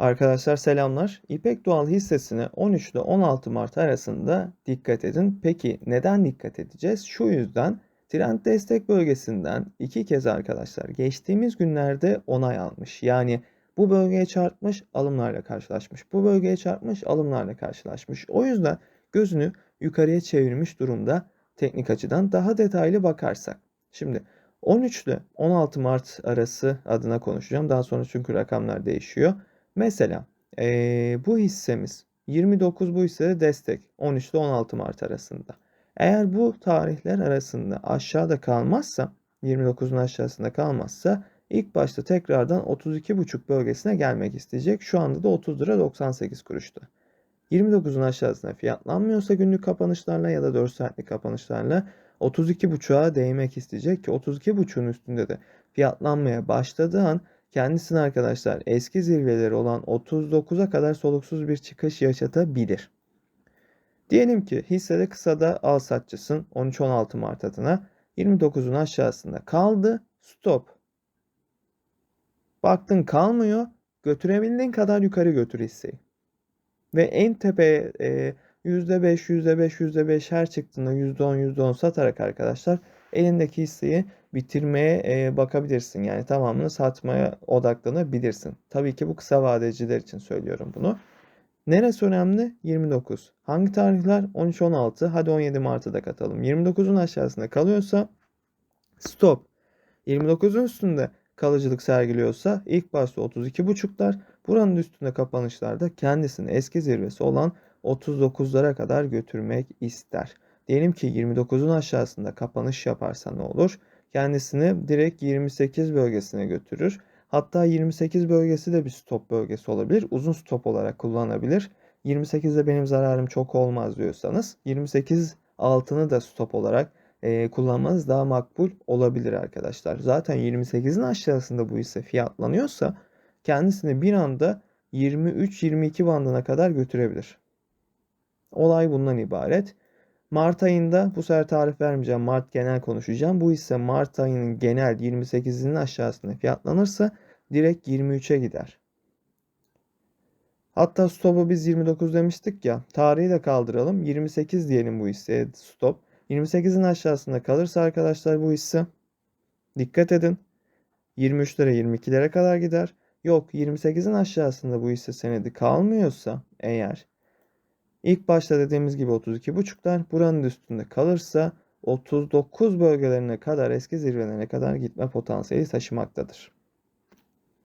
Arkadaşlar selamlar. İpek Doğal hissesine 13 ile 16 Mart arasında dikkat edin. Peki neden dikkat edeceğiz? Şu yüzden trend destek bölgesinden iki kez arkadaşlar geçtiğimiz günlerde onay almış. Yani bu bölgeye çarpmış, alımlarla karşılaşmış. Bu bölgeye çarpmış, alımlarla karşılaşmış. O yüzden gözünü yukarıya çevirmiş durumda teknik açıdan daha detaylı bakarsak. Şimdi 13 ile 16 Mart arası adına konuşacağım. Daha sonra çünkü rakamlar değişiyor. Mesela eee, bu hissemiz 29 bu hisse de destek 13 ile 16 Mart arasında. Eğer bu tarihler arasında aşağıda kalmazsa 29'un aşağısında kalmazsa ilk başta tekrardan 32,5 bölgesine gelmek isteyecek. Şu anda da 30 lira 98 kuruşta. 29'un aşağısına fiyatlanmıyorsa günlük kapanışlarla ya da 4 saatlik kapanışlarla 32,5'a değmek isteyecek ki 32,5'un üstünde de fiyatlanmaya başladığı an kendisine arkadaşlar eski zirveleri olan 39'a kadar soluksuz bir çıkış yaşatabilir. Diyelim ki hissede kısada al satçısın 13-16 Mart adına 29'un aşağısında kaldı stop. Baktın kalmıyor götürebildiğin kadar yukarı götür hisseyi. Ve en tepeye e, %5, %5, %5 her çıktığında %10, %10 satarak arkadaşlar elindeki hisseyi bitirmeye e, bakabilirsin. Yani tamamını satmaya odaklanabilirsin. Tabii ki bu kısa vadeciler için söylüyorum bunu. Neresi önemli? 29. Hangi tarihler? 13-16. Hadi 17 Mart'ı da katalım. 29'un aşağısında kalıyorsa stop. 29'un üstünde kalıcılık sergiliyorsa ilk başta 32.5'lar buranın üstünde kapanışlarda kendisini eski zirvesi olan 39'lara kadar götürmek ister. Diyelim ki 29'un aşağısında kapanış yaparsa ne olur? Kendisini direkt 28 bölgesine götürür. Hatta 28 bölgesi de bir stop bölgesi olabilir. Uzun stop olarak kullanabilir. 28'de benim zararım çok olmaz diyorsanız 28 altını da stop olarak e, kullanmanız daha makbul olabilir arkadaşlar. Zaten 28'in aşağısında bu ise fiyatlanıyorsa kendisini bir anda 23-22 bandına kadar götürebilir. Olay bundan ibaret. Mart ayında bu sefer tarif vermeyeceğim. Mart genel konuşacağım. Bu ise Mart ayının genel 28'inin aşağısında fiyatlanırsa direkt 23'e gider. Hatta stop'u biz 29 demiştik ya. Tarihi de kaldıralım. 28 diyelim bu hisseye stop. 28'in aşağısında kalırsa arkadaşlar bu hisse dikkat edin. 23'lere 22'lere kadar gider. Yok 28'in aşağısında bu hisse senedi kalmıyorsa eğer ilk başta dediğimiz gibi 32.5'lar buranın üstünde kalırsa 39 bölgelerine kadar eski zirvelerine kadar gitme potansiyeli taşımaktadır.